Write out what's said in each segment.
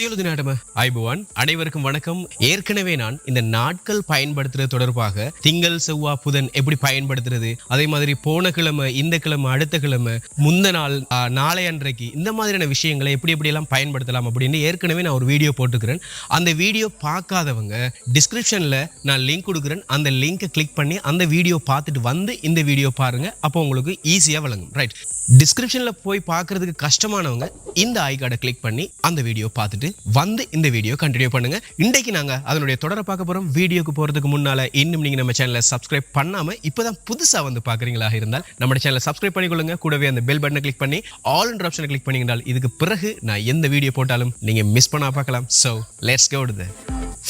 சியலுது நாடம ஐபுவான் அனைவருக்கும் வணக்கம். ஏற்கனவே நான் இந்த நாட்கள் பயன்படுத்துறது தொடர்பாக திங்கள் செவ்வா புதன் எப்படி பயன்படுத்துறது அதே மாதிரி போன கிழமை இந்த கிழமை அடுத்த கிழமை முந்த நாள் நாளை அன்றைக்கு இந்த மாதிரியான விஷயங்களை எப்படி எப்படியெல்லாம் பயன்படுத்தலாம் அப்படின்னு ஏற்கனவே நான் ஒரு வீடியோ போட்டுக்கிறேன் அந்த வீடியோ பார்க்காதவங்க டிஸ்கிரிப்ஷனில் நான் லிங்க் கொடுக்குறேன். அந்த லிங்கை கிளிக் பண்ணி அந்த வீடியோ பார்த்துட்டு வந்து இந்த வீடியோ பாருங்க. அப்போ உங்களுக்கு ஈஸியாக வழங்கும் ரைட் டிஸ்கிரிப்ஷனில் போய் பார்க்கறதுக்கு கஷ்டமானவங்க இந்த ஐ கார்டை கிளிக் பண்ணி அந்த வீடியோ பார்த்துட்டு வந்து இந்த வீடியோ கண்டினியூ பண்ணுங்க. இன்றைக்கு நாங்க அதனுடைய தொடரை பார்க்க போறோம். வீடியோக்கு போறதுக்கு முன்னால இன்னும் நீங்க நம்ம சேனலை சப்ஸ்கிரைப் பண்ணாம இப்பதான் புதுசா வந்து பாக்குறீங்களா இருந்தால் நம்ம சேனலை சப்ஸ்கிரைப் பண்ணிக்கொள்ளுங்க. கூடவே அந்த பெல் பட்டனை கிளிக் பண்ணி ஆல் என்ற ஆப்ஷனை கிளிக் பண்ணிங்கனால் இதுக்கு பிறகு நான் எந்த வீடியோ போட்டாலும் நீங்க மிஸ் பண்ணா பார்க்கலாம். So let's go to the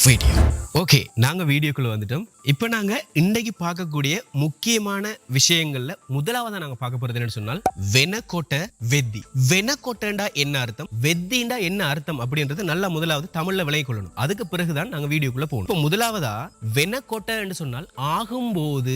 video okay நாங்க வீடியோக்குள்ளே வந்துட்டோம். இப்போ நாங்க இன்னைக்கு பார்க்கக்கூடிய முக்கியமான விஷயங்கள்ல முதலாவது நாங்க பார்க்க போகிறது என்னன்னு சொன்னால் வெனக்கோட்டை வெத்தி. வெனக்கோட்டைண்டா என்ன அர்த்தம்? வெத்தின்டா என்ன அர்த்தம் அப்படின்றது நல்லா முதலாவது தமிழ்ல விளைய கொள்ளணும். அதுக்கு பிறகுதான் நாங்க வீடியோக்குள்ள போகணும். இப்போ முதலாவதா வெனக்கோட்டை என்று சொன்னால் ஆகும்போது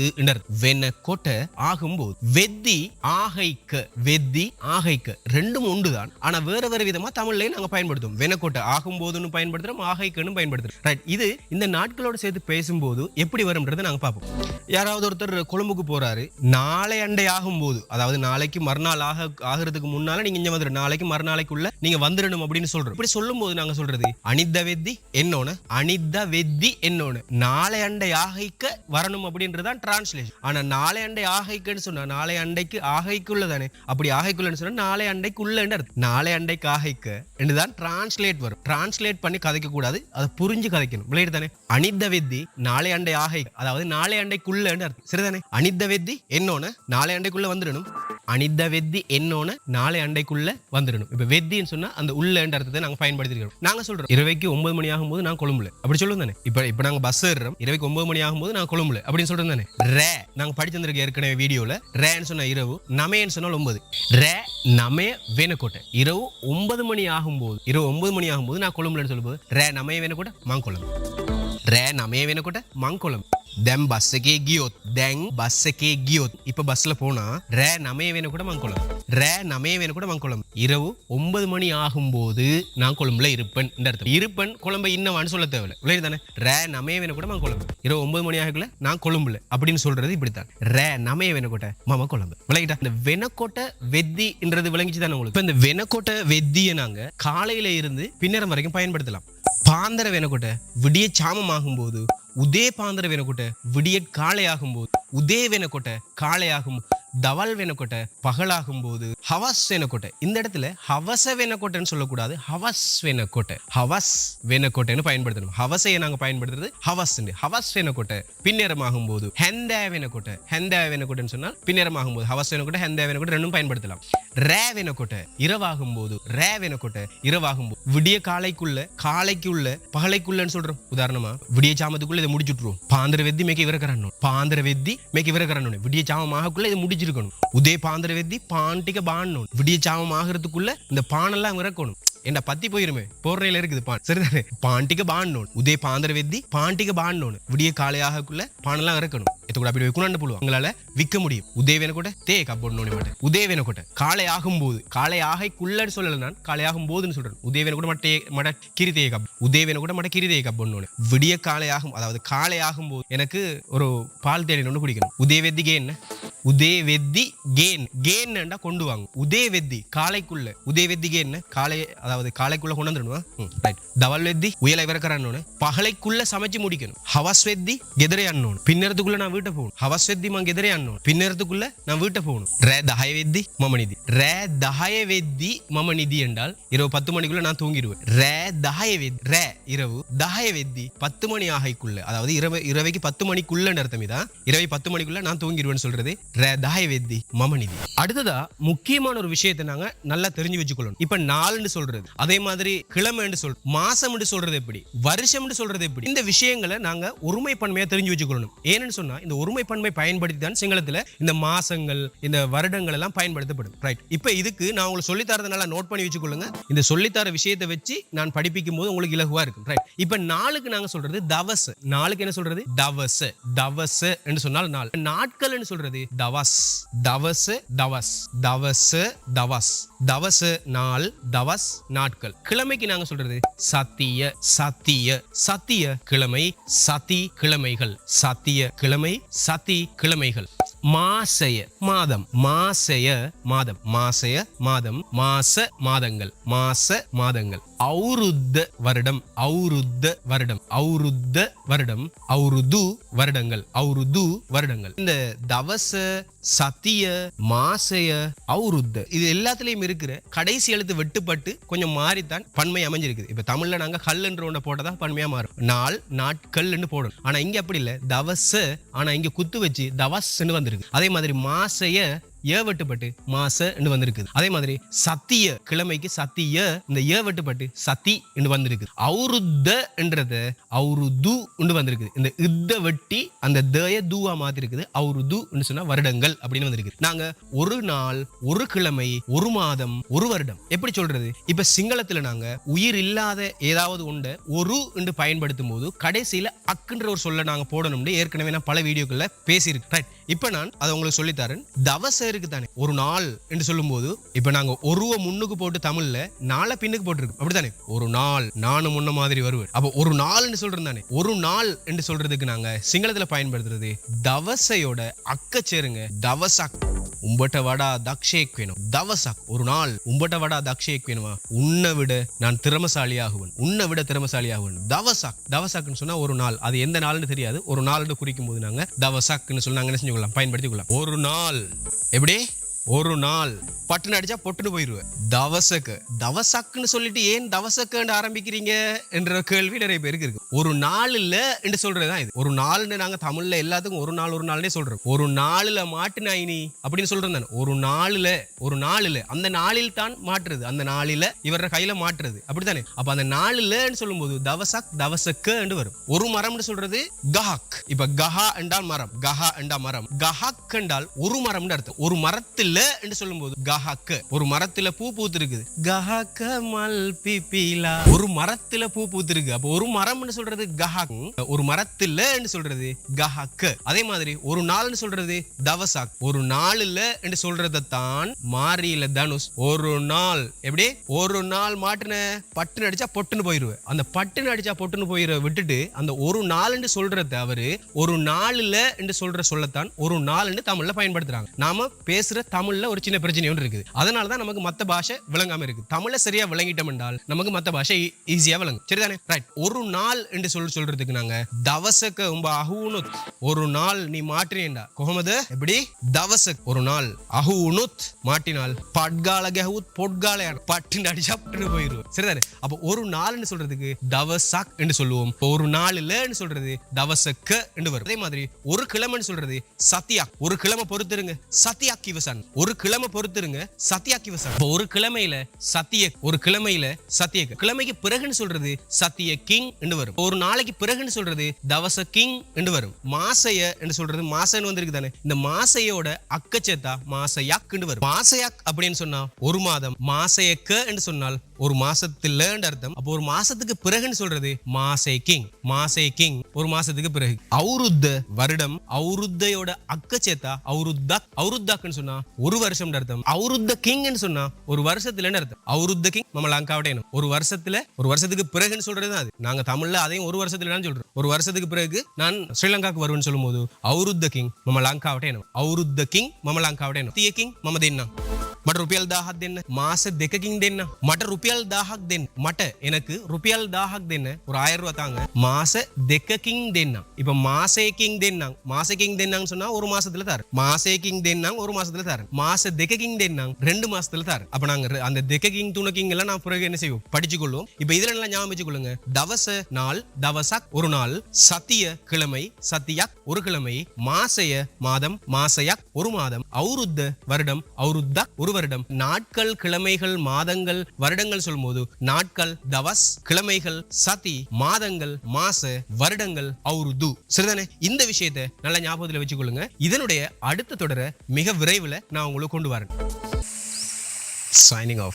வெனக்கோட்டை ஆகும்போது. வெத்தி ஆகைக்க வெத்தி ஆகைக்க. ரெண்டும் உண்டுதான். ஆனா வேற வேறு விதமா தமிழ்லையும் நாங்க பயன்படுத்துவோம். வெனக்கோட்டை ஆகும்போதுன்னு பயன்படுத்துறோம் ஆகைக்குன்னு பயன்படுத்துறோம். ரைட் இது இந்த நாட்களோட சேர்த்து பேசும்போது எப்படி எப்படி வரும்ன்றதை நாங்கள் பார்ப்போம். யாராவது ஒருத்தர் கொழும்புக்கு போகிறாரு நாளை அண்டை ஆகும்போது அதாவது நாளைக்கு மறுநாள் ஆக ஆகிறதுக்கு முன்னால் நீங்கள் இங்கே வந்துடும் நாளைக்கு மறுநாளைக்குள்ள நீங்கள் வந்துடணும் அப்படின்னு சொல்கிறோம் இப்படி சொல்லும்போது நாங்கள் சொல்கிறது சொல்றது அனித்த வெத்தி என்னோன்னு அனித்த வெத்தி என்னோன்னு நாளை அண்டை ஆகைக்க வரணும் அப்படின்றதுதான் டிரான்ஸ்லேஷன் ஆனால் நாளை அண்டை ஆகைக்குன்னு சொன்னால் நாளை அண்டைக்கு ஆகைக்குள்ள தானே அப்படி ஆகைக்குள்ளன்னு சொன்னால் நாளை அண்டைக்குள்ள அர்த்தம். நாளை அண்டைக்கு ஆகைக்க என்று தான் டிரான்ஸ்லேட் வரும். டிரான்ஸ்லேட் பண்ணி கதைக்க கூடாது அதை புரிஞ்சு கதைக்கணும். விளையாடு தானே? அனித்த வெத்தி நாளை அண்டை ஆகை அதாவது நாளை அண்டைக்குள்ள அர்த்தம். சரிதானே அனித்த வெத்தி என்னோன? நாளை அண்டைக்குள்ள வந்துடணும். அனித்த வெத்தி என்னோன? நாளை அண்டைக்குள்ள வந்துடணும். இப்ப வெத்தின்னு சொன்னா அந்த உள்ள அர்த்தத்தை நாங்க பயன்படுத்திருக்கோம் நாங்க சொல்றோம் இரவைக்கு ஒன்பது மணி ஆகும்போது நான் கொழும்புல. அப்படி சொல்லுவோம் தானே? இப்ப இப்ப நாங்க பஸ் ஏறுறோம் இரவைக்கு ஒன்பது மணி ஆகும்போது நான் கொழும்புல. அப்படின்னு சொல்றோம் தானே? ரே. நாங்க படிச்சிருந்திருக்க ஏற்கனவே வீடியோல ரேன்னு சொன்னா இரவு நமேன்னு சொன்னால் ஒன்பது. ரே நமே வேணக்கோட்டை. இரவு ஒன்பது மணி ஆகும்போது இரவு ஒன்பது மணி ஆகும்போது நான் கொழும்புலன்னு சொல்லும்போது ரே நமே வேணக்கோட்டை மாங்கொளம் රෑ නමේ වෙනකොට මංකොළඹ දැම් බස්ස එකේ ගියොත් දැන් බස්ස එකේ ගියොත් இப்ப பஸ்ல போனா ரே நமே வேணக்கூட மங்கொளம் ரே நமே வேணக்கூட மங்கொளம் இரவு ஒன்பது மணி ஆகும்போது நான் கொழும்புல இருப்பேன் இந்த அர்த்தம் இருப்பேன் கொழும்பை இன்னவான்னு சொல்ல தேவையில்ல விளையாடு தானே ரே நமே வேணக்கூட மங்கொளம் இரவு ஒன்பது மணி ஆகக்குள்ள நான் கொழும்புல அப்படின்னு சொல்றது இப்படித்தான் ரே நமே வேணக்கோட்டை மாமா கொழும்பு விளையாட்டா இந்த வெனக்கோட்டை வெத்தின்றது விளங்கிச்சு தானே உங்களுக்கு இப்ப இந்த வெனக்கோட்டை வெத்தியை நாங்க காலையில இருந்து பின்னரம் வரைக்கும் பயன்படுத்தலாம் பாந்தர வெனக்கொட்டை விடிய சாமமாகும் போது உதே பாந்தர வெனக்கொட்டை விடிய காளையாகும் போது உதே வெனக்கொட்டை காளையாகும். தவல் வேணக்கோட்டை பகலாகும் போது ஹவஸ் வேணக்கோட்டை. இந்த இடத்துல ஹவச வேணக்கோட்டைன்னு சொல்லக்கூடாது ஹவஸ் வேணக்கோட்டை. ஹவஸ் வேணக்கோட்டைன்னு பயன்படுத்தணும். ஹவசையை நாங்கள் பயன்படுத்துறது ஹவஸ் ஹவஸ் வேணக்கோட்டை பின்னேரமாகும் போது ஹெந்தே வேணக்கோட்டை. ஹெந்தே வேணக்கோட்டைன்னு சொன்னால் பின்னேரமாகும் போது ஹவஸ் வேணக்கோட்டை ஹெந்தே வேணக்கோட்டை ரெண்டும் பயன்படுத்தலாம். ரே வேணக்கோட்டை இரவாகும் போது ரே வேணக்கோட்டை இரவாகும் போது விடிய காலைக்குள்ள காலைக்குள்ள பகலைக்குள்ளன்னு சொல்றோம். உதாரணமா விடிய சாமத்துக்குள்ள இதை முடிச்சுட்டுருவோம். பாந்திர வெத்தி மேக்க இவரக்கரணும் பாந்திர வெத்தி மேக்க இவரக்கரணும் விடிய சாமம் இதை முடிச்சு முடிச்சிருக்கணும் உதய பாந்திர வெத்தி பாண்டிக பாண்டணும் விடிய சாமம் ஆகிறதுக்குள்ள இந்த பானெல்லாம் இறக்கணும். என்ன பத்தி போயிருமே. போர்றையில இருக்குது பான். சரிதானே? பாண்டிக பாண்டோன் உதய பாந்தர வெத்தி பாண்டிக பாண்டோன் விடிய காலையாகக்குள்ள பானெல்லாம் இறக்கணும். எத்தக்கூட அப்படி வைக்கணும்னு போடுவோம் உங்களால விற்க முடியும் உதயவேன கூட தே கப்போடணும் மாட்டேன் உதயவேன கூட காலை ஆகும்போது காலை ஆகைக்குள்ளன்னு சொல்லல நான் காலை ஆகும் போதுன்னு சொல்றேன் உதயவேன கூட மட்டே மட கிரிதேய கப் உதயவேன கூட மட கிரிதேய கப்போடணும் விடிய காலை ஆகும் அதாவது காலை ஆகும்போது எனக்கு ஒரு பால் தேடி ஒன்று குடிக்கணும் உதயவெத்திகே என்ன உதயவெத்தி கேன் கேன்னுண்டா கொண்டு வாங்க உதயவெத்தி காலைக்குள்ள உதயவெத்திகே என்ன காலை அதாவது காலைக்குள்ள கொண்டு வந்துடணுமா ரைட் தவல் வெத்தி உயலை விறக்கிறான்னு பகலைக்குள்ள சமைச்சு முடிக்கணும் ஹவஸ் வெத்தி கெதிரே அண்ணோணும் பின்னரத்துக்குள்ள நான் வீட்டை போகணும். ஹவஸ் வெத்தி மா கெதிரே அண்ணோணும் பின்னரத்துக்குள்ள நான் வீட்டை போகணும். ரே தஹய வெத்தி மம நிதி. ரே தஹய வெத்தி மம நிதி என்றால் இரவு பத்து மணிக்குள்ள நான் தூங்கிடுவேன். ரே தஹய வெத்தி ரே இரவு தஹய வெத்தி பத்து மணி ஆகைக்குள்ள அதாவது இரவு இரவைக்கு பத்து மணிக்குள்ள அர்த்தம் இதான். இரவை பத்து மணிக்குள்ள நான் தூங்கிடுவேன்னு சொல்றது ரே தஹய வெத்தி மமநிதி அடுத்ததா முக்கியமான ஒரு விஷயத்தை நாங்க நல்லா தெரிஞ்சு வச்சுக்கொள்ளணும். இப்ப நாள்னு சொல்றது. அதே மாதிரி கிழமைன்னு சொல் மாசம்னு சொல்றது எப்படி? வருஷம்னு சொல்றது எப்படி? இந்த விஷயங்களை நாங்க ஒருமைப்பன்மையா தெரிஞ்சு வச்சுக்கொள்ளணும். ஏன்னு சொன்னா இந்த ஒருமைப்பன்மை பயன்படுத்தி தான் சிங்களத்தில் இந்த மாசங்கள் இந்த வருடங்கள் எல்லாம் பயன்படுத்தப்படும் ரைட் இப்போ இதுக்கு நான் உங்களுக்கு சொல்லித்தரதுனால நோட் பண்ணி வச்சுக்கொள்ளுங்க. இந்த சொல்லித்தர விஷயத்தை வச்சு நான் படிப்பிக்கும் போது உங்களுக்கு இலகுவா இருக்கும். ரைட் இப்போ நாளுக்கு நாங்க சொல்றது தவஸ் நாளுக்கு என்ன சொல்றது? தவஸ் தவஸ் என்று சொன்னால் நாள். நாட்கள் சொல்றது தவஸ். தவஸ் தவஸ். தவஸ் தவஸ். தவஸ் நாள். தவஸ் நாட்கள். கிழமைக்கு நாங்க சொல்றது சத்திய சத்திய. சத்திய கிழமை சதி கிழமைகள். சத்திய கிழமை சதி கிழமைகள். மாசய மாதம். மாசய மாதம். மாசய மாதம். மாச மாதங்கள். மாச மாதங்கள். ஔருத்த வருடம். ஔருத்த வருடம். ஔருத்த வருடம். ஔருது வருடங்கள். ஔருது வருடங்கள். இந்த தவச சத்திய மாசைய அவுருத்த இது எல்லாத்துலயும் இருக்கிற கடைசி எழுத்து வெட்டுப்பட்டு கொஞ்சம் மாறித்தான் பன்மை அமைஞ்சிருக்குது. இப்ப தமிழ்ல நாங்க கல்லுன்ற ஒன்றை போட்டதா பன்மையாக மாறும். நாள் நாட்கள்னு போடணும் ஆனா இங்க அப்படி இல்ல. தவச ஆனா இங்க குத்து வச்சு தவஸ்ன்னு வந்திருக்கு. அதே மாதிரி மாசைய ஏவட்டுப்பட்டு மாச என்று வந்திருக்குது. அதே மாதிரி சத்திய கிழமைக்கு சத்திய இந்த ஏவட்டுப்பட்டு சத்தி சதி என்று வந்திருக்கு அவுருத்த என்றத அவுருது என்று வந்திருக்குது. இந்த இத்த வெட்டி அந்த தய தூவா மாத்திருக்குது அவுருது என்று சொன்னா வருடங்கள் அப்படின்னு வந்திருக்கு நாங்க ஒரு நாள் ஒரு கிழமை ஒரு மாதம் ஒரு வருடம் எப்படி சொல்றது? இப்ப சிங்களத்துல நாங்க உயிர் இல்லாத ஏதாவது உண்ட ஒரு என்று பயன்படுத்தும் போது கடைசியில அக்குன்ற ஒரு சொல்ல நாங்க போடணும்னு ஏற்கனவே நான் பல வீடியோக்கள்ல பேசியிருக்கேன். Right. இப்ப நான் அதை உங்களுக்கு சொல்லித்தரேன் தவசரி இருக்கு தானே ஒரு நாள் என்று சொல்லும்போது இப்ப நாங்க ஒருவ முன்னுக்கு போட்டு தமிழ்ல நாளை பின்னுக்கு போட்டிருக்கோம். அப்படித்தானே? ஒரு நாள் நானும் முன்ன மாதிரி வருவேன். அப்ப ஒரு நாள்னு சொல்றேன் தானே ஒரு நாள் என்று சொல்றதுக்கு நாங்க சிங்களத்துல பயன்படுத்துறது தவசையோட அக்க சேருங்க உம்பட்ட வடா தக்ஷேக் வேணும். தவசக் ஒரு நாள் உம்பட்ட வடா தக்ஷேக் வேணுமா? உன்னை விட நான் திறமசாலியாகுவேன். உன்னை விட திறமசாலி ஆகுவேன் தவசக் தவசக்னு சொன்னா ஒரு நாள். அது எந்த நாள்னு தெரியாது. ஒரு நாள்னு குறிக்கும் போது நாங்க தவசக்னு சொல்லி நாங்க என்ன செஞ்சுக்கலாம் பயன்படுத்திக் கொள்ளலாம். ஒரு நாள். எப்படி? ஒரு நாள். பட்டுன்னு அடிச்சா பொட்டுன்னு போயிருவேன். தவசக்கு. தவசக்குன்னு சொல்லிட்டு ஏன் தவசக்குன்னு ஆரம்பிக்கிறீங்க? என்ற கேள்வி நிறைய பேருக்கு இருக்கு. ஒரு நாள் இல்ல என்று சொல்றதுதான் இது. ஒரு நாள்னு நாங்க தமிழ்ல எல்லாத்துக்கும் ஒரு நாள் ஒரு நாள்னே சொல்றோம். ஒரு நாளுல மாட்டுனா இனி? அப்படின்னு சொல்றேன் தானே ஒரு நாளில் ஒரு நாளில். அந்த நாளில் தான் மாற்றுறது அந்த நாளில இவர கையில மாற்றுறது அப்படித்தானே? அப்ப அந்த நாளில்ன்னு சொல்லும்போது தவசக் தவசக்கு என்று வரும். ஒரு மரம்னு சொல்றது கஹாக். இப்ப கஹா என்றால் மரம். கஹா என்றா மரம். கஹாக் என்றால் ஒரு மரம்னு அர்த்தம். ஒரு மரத்துல என்று சொல்லும்போது கஹாக்கு. ஒரு மரத்துல பூ பூத்திருக்குது. கஹாக்க மல் பிபிலா ஒரு மரத்துல பூ பூத்திருக்கு. அப்ப ஒரு மரம்னு சொல்றது கஹாக் ஒரு மரத்துல என்று சொல்றது கஹாக் அதே மாதிரி ஒரு நாள்னு சொல்றது தவசாக். ஒரு நாள்ல என்று சொல்றதை தான் மாறியில தனுஷ். ஒரு நாள் எப்படி? ஒரு நாள் மாட்டுன பட்டுன்னு அடிச்சா பொட்டுன்னு போயிருவேன் அந்த பட்டுன்னு அடிச்சா பொட்டுன்னு போயிரு விட்டுட்டு அந்த ஒரு நாள்னு சொல்றத அவரு ஒரு நாள்ல என்று சொல்ற சொல்லத்தான் ஒரு நாள்னு தமிழ்ல பயன்படுத்துறாங்க. நாம பேசுற தமிழ்ல ஒரு சின்ன பிரச்சனை ஒன்று இருக்குது. அதனால தான் நமக்கு மத்த பாஷை விளங்காம இருக்கு. தமிழை சரியா விளங்கிட்டோம் என்றால் நமக்கு மத்த பாஷை ஈஸியா விளங்கும். சரிதானே? ரைட் ஒரு நாள் என்று சொல்லி சொல்றதுக்கு நாங்க தவசக்க உம்ப அஹூனுத் ஒரு நாள் நீ மாற்றினேண்டா. கோமது? எப்படி? தவசக் ஒரு நாள் அஹூனுத் மாட்டினால் பட்கால கஹூத் பொட்கால பட்டுன்னு அடிச்சா பட்டுன்னு போயிடுவோம் சரிதானே? அப்போ ஒரு நாள்னு சொல்றதுக்கு தவசக் என்று சொல்லுவோம். ஒரு நாள் இல்லைன்னு சொல்றது தவசக்க என்று வரும். அதே மாதிரி ஒரு கிழமைன்னு சொல்றது சத்தியா ஒரு கிழமை பொறுத்துருங்க. சத்தியா கிவசன் ஒரு கிழமை பொறுத்துருங்க. சத்தியா கிவசன் இப்போ ஒரு கிழமையில சத்திய ஒரு கிழமையில சத்திய கிழமைக்கு பிறகுன்னு சொல்றது சத்திய கிங் என்று வரும். ஒரு நாளைக்கு பிறகுன்னு சொல்றது தவச கிங் என்று வரும். மாசைய என்று சொல்றது மாசன்னு வந்திருக்கு தானே. இந்த மாசையோட அக்கச்சேத்தா என்று வரும். மாசையாக் அப்படின்னு சொன்னா ஒரு மாதம் மாசையக்க என்று சொன்னால் ஒரு மாசத்துல அர்த்தம். அப்போ ஒரு மாசத்துக்கு பிறகுன்னு சொல்றது மாசே கிங் மாசே கிங். ஒரு மாசத்துக்கு பிறகு. அவுருத்த வருடம் அவுருத்தையோட அக்கச்சேத்தா அவுருத்தா அவுருத்தாக்குன்னு சொன்னா ஒரு வருஷம் அர்த்தம். அவுருத்த கிங்னு சொன்னா ஒரு வருஷத்துல அர்த்தம். அவுருத்த கிங் நம்ம லங்காவட்டேனும் ஒரு வருஷத்துல ஒரு வருஷத்துக்கு பிறகுன்னு சொல்றது தான் அது. நாங்க தமிழ்ல அதையும் ஒரு வருஷத்துல சொல்றோம். ஒரு வருஷத்துக்கு பிறகு நான் ஸ்ரீலங்காக்கு வருவேன் சொல்லும் போது அவுருத்த கிங் நம்ம லங்காவட்டேனும் அவுருத்த கிங் மம லங்காவட்டேனும் கிங் மம தேன்னா මට රුපියල් දාහක් දෙන්න මාස දෙකකින් දෙන්න මට රුපියල් දාහක් දෙන්න මට எனக்கு ருபியல் தாஹக் දෙන්න ஒரு ஆயிரம் ரூபாய் தாங்க மாச தெக்கக்கிங் தென்னாம் இப்ப மாசேக்கிங் தென்னாங் மாசக்கிங் தென்னாங்க சொன்னா ஒரு மாசத்துல தாரு மாசேக்கிங் தென்னாங் ஒரு மாசத்துல தாரு மாச தெக்கக்கிங் தென்னாங் ரெண்டு மாசத்துல தாரு அப்ப நாங்க ரெ- அந்த தெக்கக்கிங் துணக்கிங் எல்லாம் நான் பிறகு என்ன செய்வோம் படிச்சு கொள்வோம் இப்ப இதுல எல்லாம் ஞாபகம் வச்சுக்கொள்ளுங்க தவச நாள் தவசக் ஒரு நாள் சத்திய கிழமை சத்தியக் ஒரு கிழமை மாசைய மாதம் மாசையக் ஒரு மாதம் அவுருத்த வருடம் அவுருத்தக் ஒரு வருடம் நாட்கள் கிழமைகள் மாதங்கள் வருடங்கள் சொல்லும்போது நாட்கள் தவஸ் கிழமைகள் சதி மாதங்கள் மாச வருடங்கள் அவுருது சரிதானே? இந்த விஷயத்தை நல்ல ஞாபகத்துல வச்சுக்கொள்ளுங்க. இதனுடைய அடுத்த தொடரை மிக விரைவில் நான் உங்களுக்கு கொண்டு வரேன். Signing off